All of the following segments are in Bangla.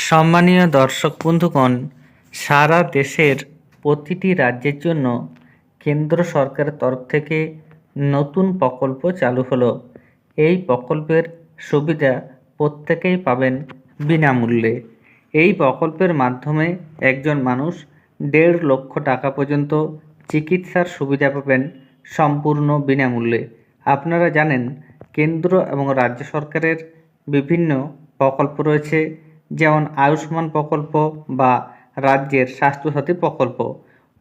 সম্মানীয় দর্শক বন্ধুগণ, সারা দেশের প্রতিটি রাজ্যের জন্য কেন্দ্র সরকারের তরফ থেকে নতুন প্রকল্প চালু হলো। এই প্রকল্পের সুবিধা প্রত্যেকেই পাবেন বিনামূল্যে। এই প্রকল্পের মাধ্যমে একজন মানুষ দেড় লক্ষ টাকা পর্যন্ত চিকিৎসার সুবিধা পাবেন সম্পূর্ণ বিনামূল্যে। আপনারা জানেন, কেন্দ্র এবং রাজ্য সরকারের বিভিন্ন প্রকল্প রয়েছে। যেমন আয়ুষ্মান প্রকল্প বা রাজ্যের স্বাস্থ্যসাথী প্রকল্প,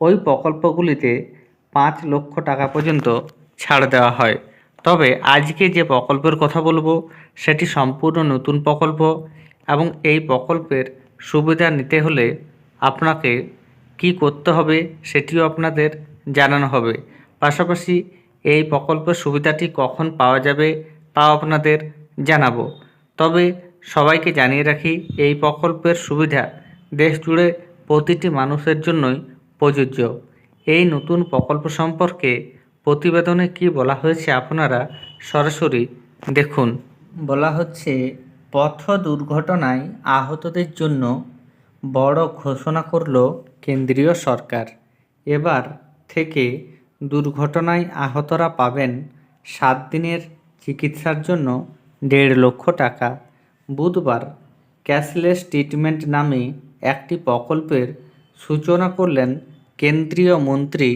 ওই প্রকল্পগুলিতে পাঁচ লক্ষ টাকা পর্যন্ত ছাড় দেওয়া হয়। তবে আজকে যে প্রকল্পের কথা বলব, সেটি সম্পূর্ণ নতুন প্রকল্প এবং এই প্রকল্পের সুবিধা নিতে হলে আপনাকে কি করতে হবে সেটিও আপনাদের জানানো হবে। পাশাপাশি এই প্রকল্পের সুবিধাটি কখন পাওয়া যাবে, তাও আপনাদের জানাব। তবে সবাইকে জানিয়ে রাখি, এই প্রকল্পের সুবিধা দেশ জুড়ে প্রতিটি মানুষের জন্যই প্রযোজ্য। এই নতুন প্রকল্প সম্পর্কে প্রতিবেদনে কি বলা হয়েছে আপনারা সরাসরি দেখুন। বলা হচ্ছে, পথ দুর্ঘটনায় আহতদের জন্য বড় ঘোষণা করল কেন্দ্রীয় সরকার। এবার থেকে দুর্ঘটনায় আহতরা পাবেন সাত দিনের চিকিৎসার জন্য দেড় লক্ষ টাকা। বুধবার ক্যাশলেস ট্রিটমেন্ট নামে একটি প্রকল্পের সূচনা করলেন কেন্দ্রীয় মন্ত্রী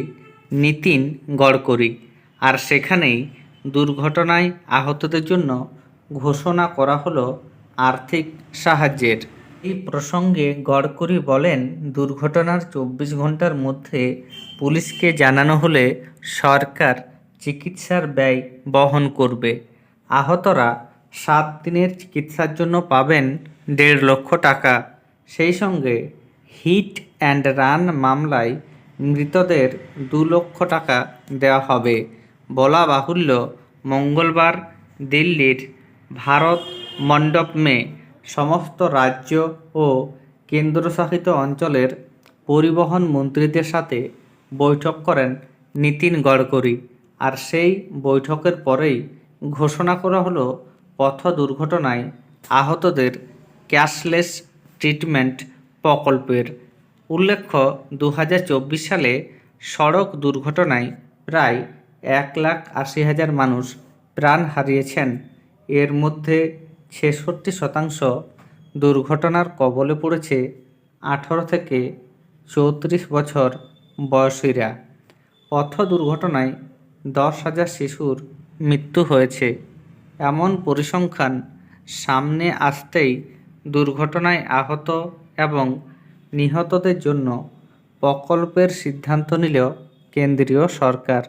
নীতিন গডকরি। আর সেখানেই দুর্ঘটনায় আহতদের জন্য ঘোষণা করা হলো আর্থিক সাহায্যের। এই প্রসঙ্গে গডকরি বলেন, দুর্ঘটনার চব্বিশ ঘণ্টার মধ্যে পুলিশকে জানানো হলে সরকার চিকিৎসার ব্যয় বহন করবে। আহতরা সাত দিনের চিকিৎসার জন্য পাবেন দেড় লক্ষ টাকা। সেই সঙ্গে হিট অ্যান্ড রান মামলায় মৃতদের দু লক্ষ টাকা দেওয়া হবে। বলা বাহুল্য, মঙ্গলবার দিল্লির ভারত মণ্ডপমে সমস্ত রাজ্য ও কেন্দ্রশাসিত অঞ্চলের পরিবহন মন্ত্রীদের সাথে বৈঠক করেন নীতিন গডকরি। আর সেই বৈঠকের পরেই ঘোষণা করা হলো পথ দুর্ঘটনায় আহতদের ক্যাশলেস ট্রিটমেন্ট প্রকল্পের উল্লেখ্য দু হাজার চব্বিশ সালে সড়ক দুর্ঘটনায় প্রায় এক লাখ আশি হাজার মানুষ প্রাণ হারিয়েছেন। এর মধ্যে ছেষট্টি শতাংশ দুর্ঘটনার কবলে পড়েছে আঠারো থেকে চৌত্রিশ বছর বয়সীরা। পথ দুর্ঘটনায় দশ হাজার শিশুর মৃত্যু হয়েছে। এমন পরিসংখ্যান সামনে আসতেই দুর্ঘটনায় আহত এবং নিহতদের জন্য প্রকল্পের সিদ্ধান্ত নিল কেন্দ্রীয় সরকার।